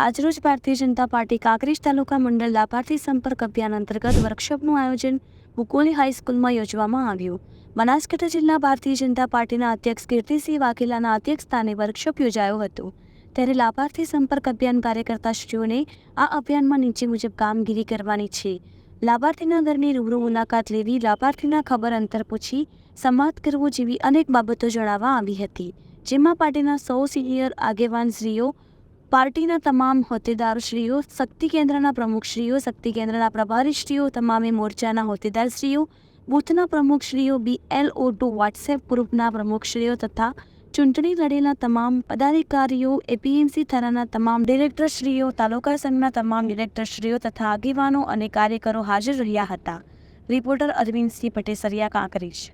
આજરોજ ભારતીય જનતા પાર્ટી કાંકરેજ તાલુકા મંડળ લાભાર્થી સંપર્ક અભિયાન અંતર્ગત વર્કશોપનું આયોજન બુકોલી હાઈસ્કૂલમાં યોજવામાં આવ્યું. બનાસકાંઠા જિલ્લા ભારતીય જનતા પાર્ટીના અધ્યક્ષ કીર્તિસિંહ વાઘેલાના અધ્યક્ષ સ્થાને વર્કશોપ યોજાયો હતો. ત્યારે લાભાર્થી સંપર્ક અભિયાન કાર્યકર્તાશ્રીઓને આ અભિયાનમાં નીચે મુજબ કામગીરી કરવાની છે. લાભાર્થીના ઘરની રૂબરૂ મુલાકાત લેવી, લાભાર્થીના ખબર અંતર પૂછી, સંવાદ કરવો જેવી અનેક બાબતો જણાવવા આવી હતી. જેમાં પાર્ટીના સૌ સિનિયર આગેવાનશ્રીઓ પાર્ટીના તમામ હોદ્દેદારશ્રીઓ, શક્તિ કેન્દ્રના પ્રમુખશ્રીઓ, શક્તિ કેન્દ્રના પ્રભારીશ્રીઓ, તમામે મોરચાના હોદ્દેદારશ્રીઓ, બૂથના પ્રમુખશ્રીઓ બીએલઓ ટુ વોટ્સએપ ગ્રુપના પ્રમુખશ્રીઓ તથા ચૂંટણી લડેલા તમામ પદાધિકારીઓ એપીએમસી થરાના તમામ ડિરેક્ટરશ્રીઓ, તાલુકા સંઘના તમામ ડિરેક્ટરશ્રીઓ તથા આગેવાનો અને કાર્યકરો હાજર રહ્યા હતા. રિપોર્ટર અરવિંદસિંહ પટેસરિયા કાંકરેજ.